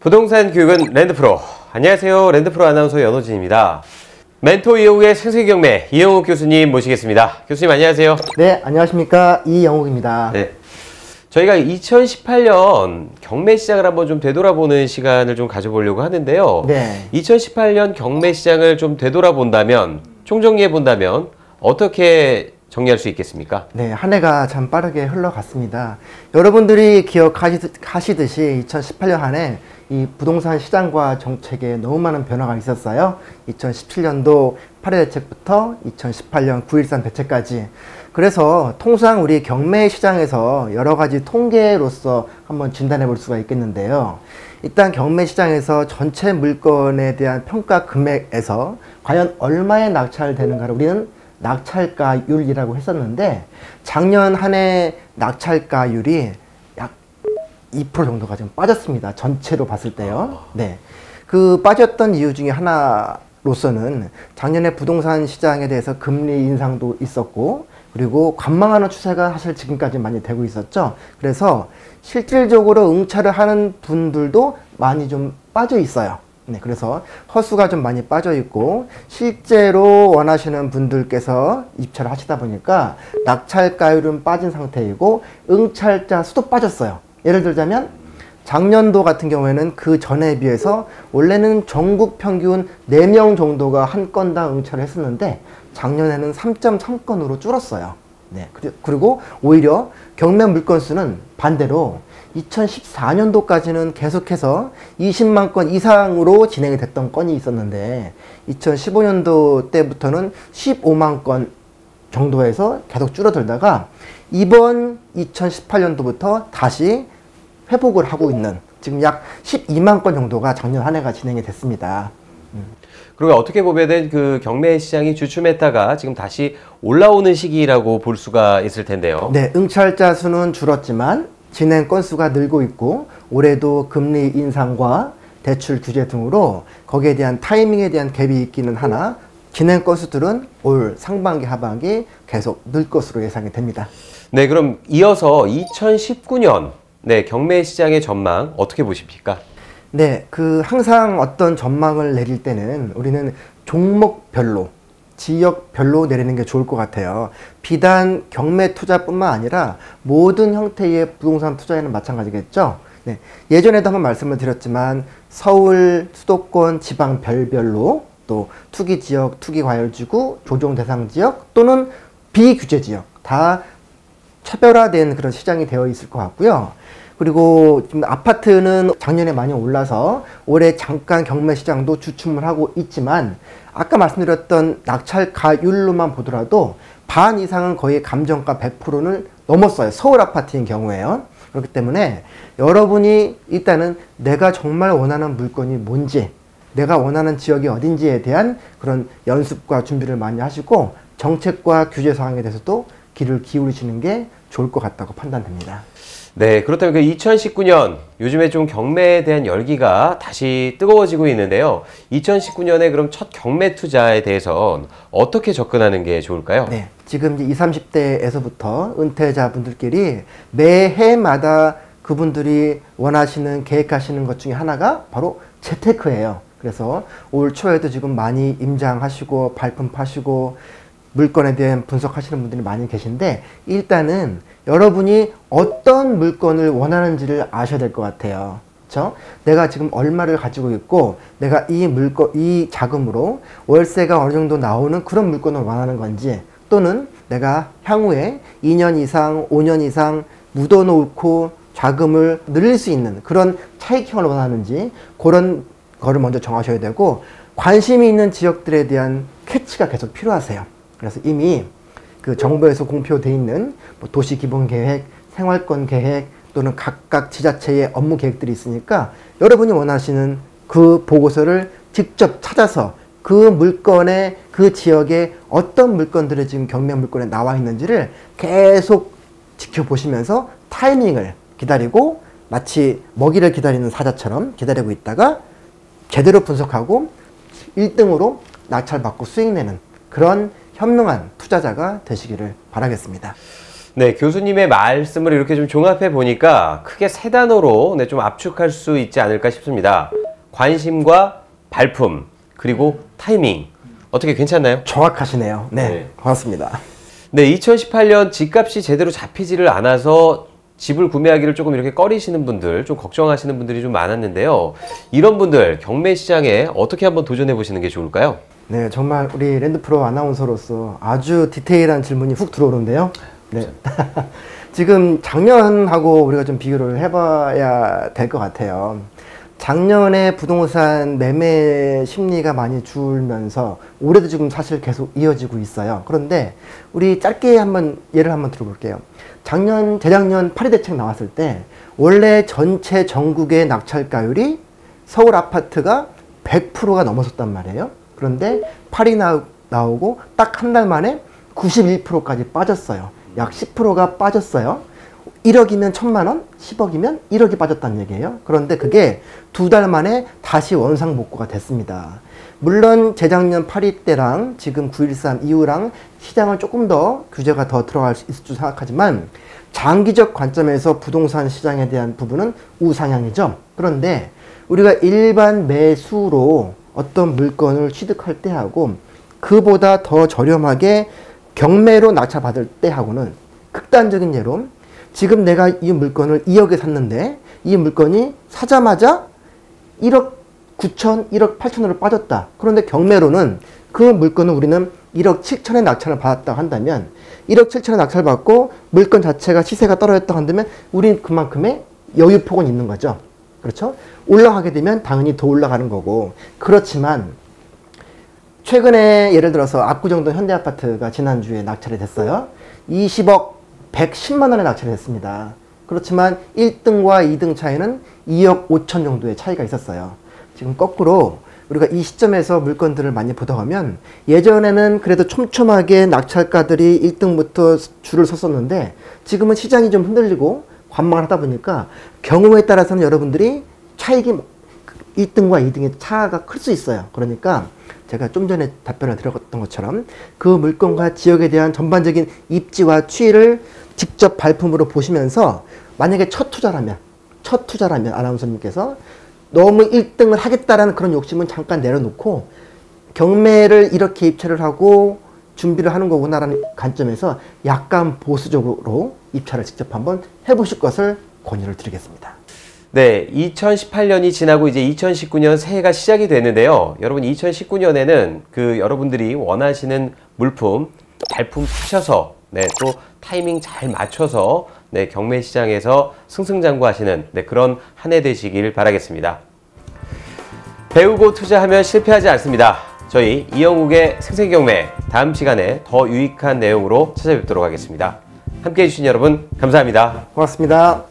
부동산 교육은 랜드프로. 안녕하세요. 랜드프로 아나운서 연호진입니다. 멘토 이영욱의 생생 경매 이영욱 교수님 모시겠습니다. 교수님 안녕하세요. 네, 안녕하십니까. 이영욱입니다. 네. 저희가 2018년 경매 시장을 한번 좀 되돌아보는 시간을 좀 가져보려고 하는데요. 네. 2018년 경매 시장을 좀 되돌아본다면, 총정리해 본다면 어떻게 정리할 수 있겠습니까? 네, 한 해가 참 빠르게 흘러갔습니다. 여러분들이 기억하시듯이 2018년 한 해 이 부동산 시장과 정책에 너무 많은 변화가 있었어요. 2017년도 8회 대책부터 2018년 9.13 대책까지. 그래서 통상 우리 경매 시장에서 여러 가지 통계로서 한번 진단해 볼 수가 있겠는데요. 일단 경매 시장에서 전체 물건에 대한 평가 금액에서 과연 얼마에 낙찰되는가를 우리는 낙찰가율이라고 했었는데 작년 한 해 낙찰가율이 약 2% 정도가 좀 빠졌습니다. 전체로 봤을 때요. 네. 그 빠졌던 이유 중에 하나로서는 작년에 부동산 시장에 대해서 금리 인상도 있었고 그리고 관망하는 추세가 사실 지금까지 많이 되고 있었죠. 그래서 실질적으로 응찰을 하는 분들도 많이 좀 빠져 있어요. 네, 그래서 허수가 좀 많이 빠져 있고 실제로 원하시는 분들께서 입찰을 하시다 보니까 낙찰가율은 빠진 상태이고 응찰자 수도 빠졌어요. 예를 들자면 작년도 같은 경우에는 그 전에 비해서 원래는 전국 평균 4명 정도가 한 건당 응찰을 했었는데 작년에는 3.3건으로 줄었어요. 네. 그리고 오히려 경매 물건 수는 반대로 2014년도까지는 계속해서 20만 건 이상으로 진행이 됐던 건이 있었는데 2015년도 때부터는 15만 건 정도에서 계속 줄어들다가 이번 2018년도부터 다시 회복을 하고 있는 지금 약 12만 건 정도가 작년 한 해가 진행이 됐습니다. 그리고 어떻게 보면은 그 경매 시장이 주춤했다가 지금 다시 올라오는 시기라고 볼 수가 있을 텐데요. 네, 응찰자 수는 줄었지만 진행 건수가 늘고 있고 올해도 금리 인상과 대출 규제 등으로 거기에 대한 타이밍에 대한 갭이 있기는 하나 진행 건수들은 올 상반기 하반기 계속 늘 것으로 예상이 됩니다. 네, 그럼 이어서 2019년 네, 경매 시장의 전망 어떻게 보십니까? 네, 그 항상 어떤 전망을 내릴 때는 우리는 종목별로 지역별로 내리는 게 좋을 것 같아요. 비단 경매 투자뿐만 아니라 모든 형태의 부동산 투자에는 마찬가지겠죠. 네, 예전에도 한번 말씀을 드렸지만 서울 수도권 지방 별별로 또 투기 지역, 투기 과열 지구, 조정 대상 지역 또는 비규제 지역 다 차별화된 그런 시장이 되어 있을 것 같고요. 그리고 지금 아파트는 작년에 많이 올라서 올해 잠깐 경매 시장도 주춤을 하고 있지만 아까 말씀드렸던 낙찰가율로만 보더라도 반 이상은 거의 감정가 100%를 넘었어요. 서울 아파트인 경우에요. 그렇기 때문에 여러분이 일단은 내가 정말 원하는 물건이 뭔지, 내가 원하는 지역이 어딘지에 대한 그런 연습과 준비를 많이 하시고 정책과 규제 사항에 대해서도 귀를 기울이시는 게 좋을 것 같다고 판단됩니다. 네, 그렇다면 그 2019년 요즘에 좀 경매에 대한 열기가 다시 뜨거워지고 있는데요. 2019년에 그럼 첫 경매 투자에 대해서 어떻게 접근하는 게 좋을까요? 네, 지금 이제 20, 30대에서부터 은퇴자분들끼리 매해마다 그분들이 원하시는 계획하시는 것 중에 하나가 바로 재테크예요. 그래서 올 초에도 지금 많이 임장하시고 발품 파시고 물건에 대한 분석하시는 분들이 많이 계신데 일단은 여러분이 어떤 물건을 원하는지를 아셔야 될 것 같아요. 그렇죠? 내가 지금 얼마를 가지고 있고 내가 이 물건 이 자금으로 월세가 어느 정도 나오는 그런 물건을 원하는 건지 또는 내가 향후에 2년 이상, 5년 이상 묻어 놓고 자금을 늘릴 수 있는 그런 차익형을 원하는지 그런 거를 먼저 정하셔야 되고 관심이 있는 지역들에 대한 캐치가 계속 필요하세요. 그래서 이미 그 정부에서 공표돼 있는 뭐 도시 기본 계획, 생활권 계획 또는 각각 지자체의 업무 계획들이 있으니까 여러분이 원하시는 그 보고서를 직접 찾아서 그 물건의 그 지역에 어떤 물건들이 지금 경매 물건에 나와 있는지를 계속 지켜보시면서 타이밍을 기다리고 마치 먹이를 기다리는 사자처럼 기다리고 있다가 제대로 분석하고 1등으로 낙찰받고 수익 내는 그런 현명한 투자자가 되시기를 바라겠습니다. 네, 교수님의 말씀을 이렇게 좀 종합해 보니까 크게 세 단어로 네, 좀 압축할 수 있지 않을까 싶습니다. 관심과 발품, 그리고 타이밍. 어떻게 괜찮나요? 정확하시네요. 네, 네. 고맙습니다. 네, 2018년 집값이 제대로 잡히지를 않아서 집을 구매하기를 조금 이렇게 꺼리시는 분들, 좀 걱정하시는 분들이 좀 많았는데요. 이런 분들 경매 시장에 어떻게 한번 도전해 보시는 게 좋을까요? 네, 정말 우리 랜드프로 아나운서로서 아주 디테일한 질문이 훅 들어오는데요. 네. 지금 작년하고 우리가 좀 비교를 해봐야 될 것 같아요. 작년에 부동산 매매 심리가 많이 줄면서 올해도 지금 사실 계속 이어지고 있어요. 그런데 우리 짧게 한번 예를 한번 들어볼게요. 작년, 재작년 파리 대책 나왔을 때 원래 전체 전국의 낙찰가율이 서울 아파트가 100%가 넘어섰단 말이에요. 그런데 파리 나, 나오고 딱 한 달 만에 91%까지 빠졌어요. 약 10%가 빠졌어요. 1억이면 천만 원, 10억이면 1억이 빠졌다는 얘기예요. 그런데 그게 두 달 만에 다시 원상복구가 됐습니다. 물론 재작년 8위 때랑 지금 9.13 이후랑 시장은 조금 더 규제가 더 들어갈 수 있을 줄 생각하지만 장기적 관점에서 부동산 시장에 대한 부분은 우상향이죠. 그런데 우리가 일반 매수로 어떤 물건을 취득할 때 하고 그보다 더 저렴하게 경매로 낙찰받을 때 하고는 극단적인 예로 지금 내가 이 물건을 2억에 샀는데 이 물건이 사자마자 1억 9천, 1억 8천으로 빠졌다. 그런데 경매로는 그 물건을 우리는 1억 7천에 낙찰을 받았다 한다면 1억 7천에 낙찰 받고 물건 자체가 시세가 떨어졌다 한다면 우린 그만큼의 여유폭은 있는 거죠. 그렇죠? 올라가게 되면 당연히 더 올라가는 거고 그렇지만 최근에 예를 들어서 압구정동 현대아파트가 지난주에 낙찰이 됐어요. 20억 110만 원에 낙찰이 됐습니다. 그렇지만 1등과 2등 차이는 2억 5천 정도의 차이가 있었어요. 지금 거꾸로 우리가 이 시점에서 물건들을 많이 보다 보면 예전에는 그래도 촘촘하게 낙찰가들이 1등부터 줄을 섰었는데 지금은 시장이 좀 흔들리고 관망을 하다 보니까 경우에 따라서는 여러분들이 차익이 1등과 2등의 차가 클 수 있어요. 그러니까 제가 좀 전에 답변을 드렸던 것처럼 그 물건과 지역에 대한 전반적인 입지와 추이를 직접 발품으로 보시면서 만약에 첫 투자라면 첫 투자라면 아나운서님께서 너무 1등을 하겠다라는 그런 욕심은 잠깐 내려놓고 경매를 이렇게 입찰을 하고 준비를 하는 거구나라는 관점에서 약간 보수적으로 입찰을 직접 한번 해보실 것을 권유를 드리겠습니다. 네, 2018년이 지나고 이제 2019년 새해가 시작이 됐는데요. 여러분 2019년에는 그 여러분들이 원하시는 물품 발품 사셔서 네, 또 타이밍 잘 맞춰서 네, 경매 시장에서 승승장구하시는 네, 그런 한 해 되시길 바라겠습니다. 배우고 투자하면 실패하지 않습니다. 저희 이영욱의 생생경매 다음 시간에 더 유익한 내용으로 찾아뵙도록 하겠습니다. 함께 해 주신 여러분 감사합니다. 고맙습니다.